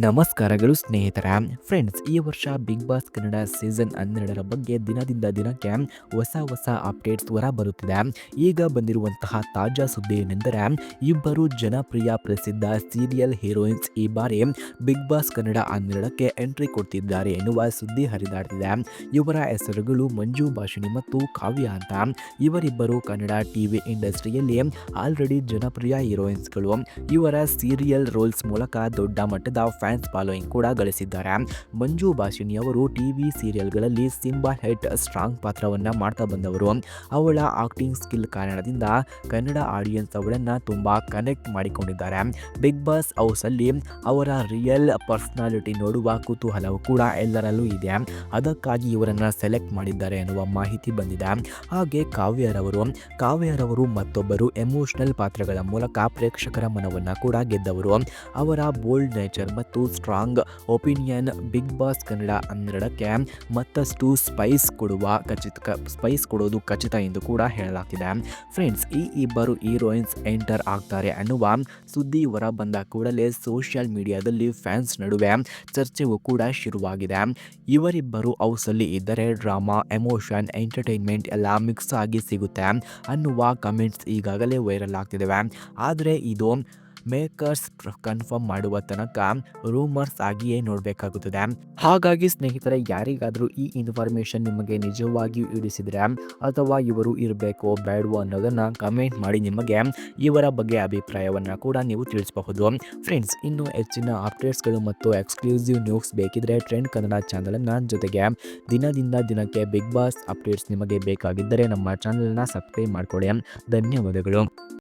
ನಮಸ್ಕಾರಗಳು ಸ್ನೇಹಿತರ. ಫ್ರೆಂಡ್ಸ್ ಈ ವರ್ಷ ಬಿಗ್ ಬಾಸ್ ಕನ್ನಡ ಸೀಸನ್ ಹನ್ನೆರಡರ ಬಗ್ಗೆ ದಿನದಿಂದ ದಿನಕ್ಕೆ ಹೊಸ ಹೊಸ ಅಪ್ಡೇಟ್ಸ್ ಹೊರ ಬರುತ್ತಿದೆ. ಈಗ ಬಂದಿರುವಂತಹ ತಾಜಾ ಸುದ್ದಿ ಏನೆಂದರೆ, ಇಬ್ಬರು ಜನಪ್ರಿಯ ಪ್ರಸಿದ್ಧ ಸೀರಿಯಲ್ ಹೀರೋಯಿನ್ಸ್ ಈ ಬಾರಿ ಬಿಗ್ ಬಾಸ್ ಕನ್ನಡ ಹನ್ನೆರಡಕ್ಕೆ ಎಂಟ್ರಿ ಕೊಡ್ತಿದ್ದಾರೆ ಎನ್ನುವ ಸುದ್ದಿ ಹರಿದಾಡ್ತಿದೆ. ಇವರ ಹೆಸರುಗಳು ಮಂಜು ಭಾಷಿಣಿ ಮತ್ತು ಕಾವ್ಯ ಅಂತ. ಇವರಿಬ್ಬರು ಕನ್ನಡ ಟಿವಿ ಇಂಡಸ್ಟ್ರಿಯಲ್ಲಿ ಆಲ್ರೆಡಿ ಜನಪ್ರಿಯ ಹೀರೋಯಿನ್ಸ್ಗಳು ಇವರ ಸೀರಿಯಲ್ ರೋಲ್ಸ್ ಮೂಲಕ ದೊಡ್ಡ ಮಟ್ಟದ ಫ್ಯಾನ್ಸ್ ಫಾಲೋಯಿಂಗ್ ಕೂಡ ಗಳಿಸಿದ್ದಾರೆ. ಮಂಜು ಭಾಷಿಣಿ ಅವರು ಟಿವಿ ಸೀರಿಯಲ್ಗಳಲ್ಲಿ ಸಿಂಬಾ ಹೆಟ್ ಸ್ಟ್ರಾಂಗ್ ಪಾತ್ರವನ್ನು ಮಾಡ್ತಾ ಬಂದವರು. ಅವಳ ಆಕ್ಟಿಂಗ್ ಸ್ಕಿಲ್ ಕಾರಣದಿಂದ ಕನ್ನಡ ಆಡಿಯನ್ಸ್ ಅವಳನ್ನು ತುಂಬ ಕನೆಕ್ಟ್ ಮಾಡಿಕೊಂಡಿದ್ದಾರೆ. ಬಿಗ್ ಬಾಸ್ ಹೌಸಲ್ಲಿ ಅವರ ರಿಯಲ್ ಪರ್ಸ್ನಾಲಿಟಿ ನೋಡುವ ಕುತೂಹಲವು ಕೂಡ ಎಲ್ಲರಲ್ಲೂ ಇದೆ. ಅದಕ್ಕಾಗಿ ಇವರನ್ನು ಸೆಲೆಕ್ಟ್ ಮಾಡಿದ್ದಾರೆ ಎನ್ನುವ ಮಾಹಿತಿ ಬಂದಿದೆ. ಹಾಗೆ ಕಾವ್ಯರವರು ಕಾವ್ಯರವರು ಮತ್ತೊಬ್ಬರು ಎಮೋಷನಲ್ ಪಾತ್ರಗಳ ಮೂಲಕ ಪ್ರೇಕ್ಷಕರ ಮನವನ್ನು ಕೂಡ ಗೆದ್ದವರು. ಅವರ ಬೋಲ್ಡ್ ನೇಚರ್ ಮತ್ತು strong opinion big boss Kannada ಹನ್ನೆರಡಕ್ಕೆ ಮತ್ತಷ್ಟು ಸ್ಪೈಸ್ ಕೊಡುವ ಖಚಿತ ಸ್ಪೈಸ್ ಕೊಡೋದು ಖಚಿತ ಎಂದು ಕೂಡ ಹೇಳಲಾಗ್ತಿದೆ. ಫ್ರೆಂಡ್ಸ್, ಈ ಇಬ್ಬರು ಹೀರೋಯಿನ್ಸ್ ಎಂಟರ್ ಆಗ್ತಾರೆ ಅನ್ನುವ ಸುದ್ದಿ ಹೊರ ಬಂದ ಕೂಡಲೇ ಸೋಷಿಯಲ್ ಮೀಡಿಯಾದಲ್ಲಿ ಫ್ಯಾನ್ಸ್ ನಡುವೆ ಚರ್ಚೆಯೂ ಕೂಡ ಶುರುವಾಗಿದೆ. ಇವರಿಬ್ಬರು ಹೌಸಲ್ಲಿ ಇದ್ದರೆ ಡ್ರಾಮಾ, ಎಮೋಷನ್, ಎಂಟರ್ಟೈನ್ಮೆಂಟ್ ಎಲ್ಲ ಮಿಕ್ಸ್ ಆಗಿ ಸಿಗುತ್ತೆ ಅನ್ನುವ ಕಮೆಂಟ್ಸ್ ಈಗಾಗಲೇ ವೈರಲ್ ಆಗ್ತಿದ್ದಾವೆ ಆದರೆ ಇದು ಮೇಕರ್ಸ್ ಕನ್ಫರ್ಮ್ ಮಾಡುವ ತನಕ ರೂಮರ್ಸ್ ಆಗಿಯೇ ನೋಡಬೇಕಾಗುತ್ತದೆ. ಹಾಗಾಗಿ ಸ್ನೇಹಿತರೆ, ಯಾರಿಗಾದರೂ ಈ ಇನ್ಫಾರ್ಮೇಷನ್ ನಿಮಗೆ ನಿಜವಾಗಿಯೂ ಇಡಿಸಿದ್ರೆ ಅಥವಾ ಇವರು ಇರಬೇಕು ಬೇಡವೋ ಅನ್ನೋದನ್ನು ಕಮೆಂಟ್ ಮಾಡಿ ನಿಮಗೆ ಇವರ ಬಗ್ಗೆ ಅಭಿಪ್ರಾಯವನ್ನು ಕೂಡ ನೀವು ತಿಳಿಸಬಹುದು. ಫ್ರೆಂಡ್ಸ್ ಇನ್ನು ಹೆಚ್ಚಿನ ಅಪ್ಡೇಟ್ಸ್ಗಳು ಮತ್ತು ಎಕ್ಸ್ಕ್ಲೂಸಿವ್ ನ್ಯೂಸ್ ಬೇಕಿದ್ರೆ ಟ್ರೆಂಡ್ ಕನ್ನಡ ಚಾನಲನ್ನು ಜೊತೆಗೆ ದಿನದಿಂದ ದಿನಕ್ಕೆ ಬಿಗ್ ಬಾಸ್ ಅಪ್ಡೇಟ್ಸ್ ನಿಮಗೆ ಬೇಕಾಗಿದ್ದರೆ ನಮ್ಮ ಚಾನಲ್ನ ಸಬ್ಸ್ಕ್ರೈಬ್ ಮಾಡಿಕೊಳ್ಳಿ. ಧನ್ಯವಾದಗಳು.